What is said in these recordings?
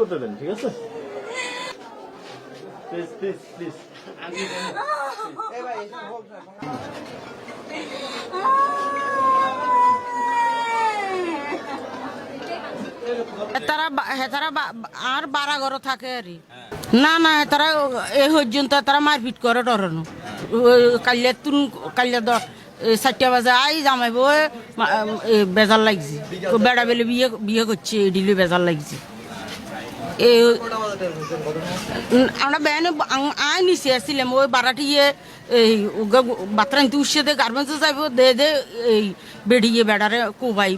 করতে দেন ঠিক আছে? প্লিজ প্লিজ প্লিজ তারা হেতারা আর বারা ঘর থাকে আর না না তারা এই পর্যন্ত তারা মারপিট করে ডরানো। কালিয়া তুন কালিয়া দ চারটা বাজে আই জামাইব বেজার লাগছে। বেড়া বেলে বিয়ে বিয়ে করছে এডিলে বেজার লাগছে। আমরা বেন আই নিচে আসছিলাম ওই বারাটি ইয়ে এই বাতরাইতে উঠছে দে গার্মেন্টসে যাইব দে দে এই বেড়িয়ে বেড়ারে কোবাই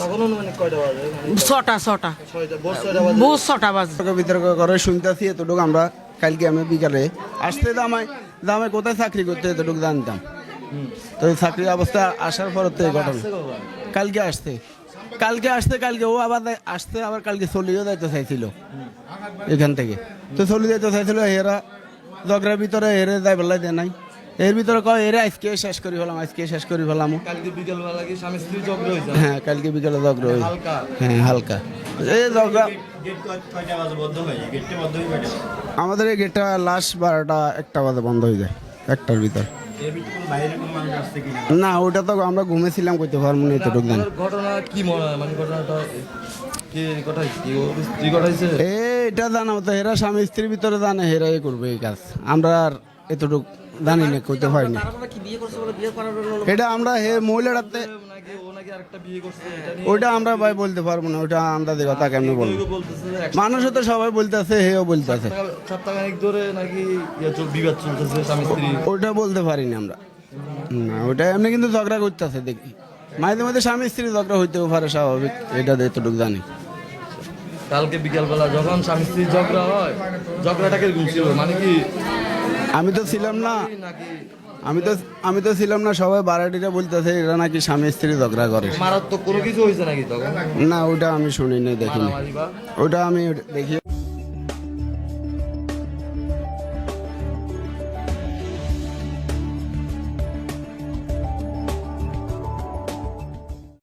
তখন অনুমানিক কয়টা ছটা ছটা। বহু ছটা বাজে। বিতর্ক করে শুনতেছি এতটুকু আমরা কালকে আমি বিকালে। আসতে দামাই দামাই কোথায় চাকরি করতে এতটুকু জানতাম। তো এই চাকরির অবস্থা আসার পর তো ঘটনা। কালকে আসতে। কালকে আসতে কালকে ও আবার আসতে আবার কালকে চলিও যাইতে চাইছিল। এখান থেকে। তো চলি যেতে চাইছিল এরা ঝগড়ার ভিতরে এরে যাই বেলায় দেয় নাই। এর ভিতরে কয় এরে আজকে শেষ করি ফেলাম আজকে শেষ করি ফেলাম কালকে বিকেল বেলা কি স্বামী স্ত্রী হয়েছে। হ্যাঁ কালকে বিকেলে হই হালকা। হ্যাঁ হালকা। এই গেছে আমাদের এই গেটটা লাস্ট বারোটা একটা বাজে বন্ধ হয়ে যায় একটার ভিতর। না ওটা তো আমরা ঘুমেছিলাম করতে পারব না এতটুকু ঘটনা কি মনে হয়? মানে ঘটনাটা এটা জানা তো হেরা স্বামী স্ত্রীর ভিতরে জানে হেরাই করবে এই কাজ। আমরা আর এতটুকু জানি না করতে পারি না এটা আমরা হে মহিলাটাতে নাকি ও নাকি আরেকটা বিয়ে করছে এটা নিয়ে ওটা আমরা ভাই বলতে পারব না ওটা আমরা দেখো তা কেমনি বলব? মানুষও তো সবাই বলতেছে হেও বলতেছে। ইয়ে চল বিবাদ চলতেছে স্বামী স্ত্রী। ওটা বলতে পারি না আমরা। না ওটা এমনি কিন্তু ঝগড়া করতেছে দেখি। মাঝে মাঝে স্বামী স্ত্রী ঝগড়া হইতেও পারে স্বাভাবিক। এটা এতটুকু জানি। কালকে বিকালবেলা যখন স্বামী স্ত্রী ঝগড়া হয় ঝগড়াটা কীরকম ছিল? মানে কি আমি তো ছিলাম না। আমি তো আমি তো ছিলাম না সবাই বারাটিটা বলতেছে এরা নাকি স্বামী স্ত্রী ঝগড়া করে। মারাত্মক কোনো কিছু হয়েছে নাকি তখন? না ওটা আমি শুনিনি দেখিনি। ওটা আমি দেখি।